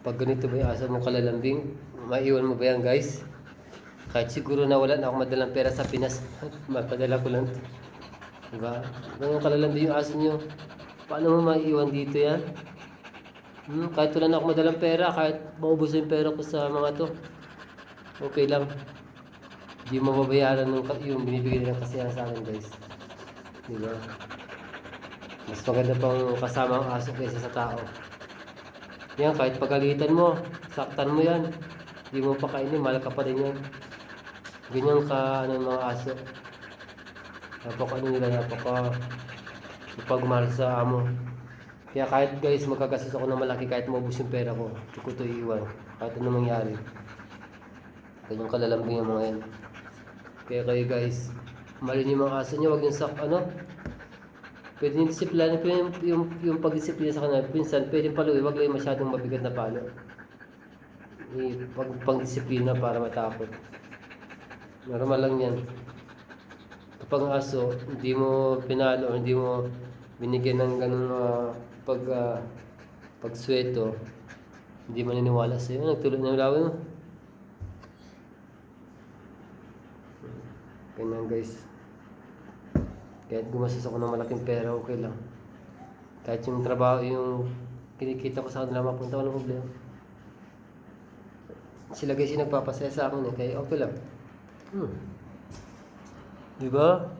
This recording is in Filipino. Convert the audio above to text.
Pag ganito ba yung asa mo kalalambing, maiwan mo ba yan guys? Kahit siguro na wala na akong madalang pera sa Pinas, mapadala ko lang. Diba? Ganyan kalalambing yung aso nyo. Paano mo maiwan dito yan? Hmm, kahit wala na akong madalang pera, kahit maubos yung pera ko sa mga to, okay lang. Hindi mababayaran ng, yung binibigay nilang kasiyahan sa akin guys. Diba? Mas maganda pang kasama ang aso kaysa sa tao. Yan, kahit pagalitan mo, saktan mo yan. Hindi mo pa kainin, mahal ka pa rin yan. Ganyan ka, ano, mga aso. Napaka ano nila, napaka pagmahal sa amo. Kaya kahit guys, magkagastos ako ng malaki kahit maubos yung pera ko, hindi ko ito iiwan. Kahit ano mangyari. Ganyan kalalambing yung mga yan. Kaya kayo guys, mali niyo yung mga aso niyo, wag niyo sak, ano, Pwede yung disiplina, pwede yung, yung, yung pagdisiplina sa kanila. Pinsan, pwede paluin, wag lang masyadong mabigat na palo. I, pag, pagdisiplina para matakot. Normal lang yan. Kapag aso, hindi mo pinalo, hindi mo binigyan ng ganun uh, pag, uh, pagsweto, hindi maniniwala sa'yo. Nagtulog na yung laway mo. Ganyan guys. Kahit gumastos ako ng malaking pera, okay lang. Kahit yung trabaho, yung kinikita ko sa kanila mapunta, walang problema. Sila guys yung nagpapasaya sa akin eh, kaya okay lang. Hmm. Diba?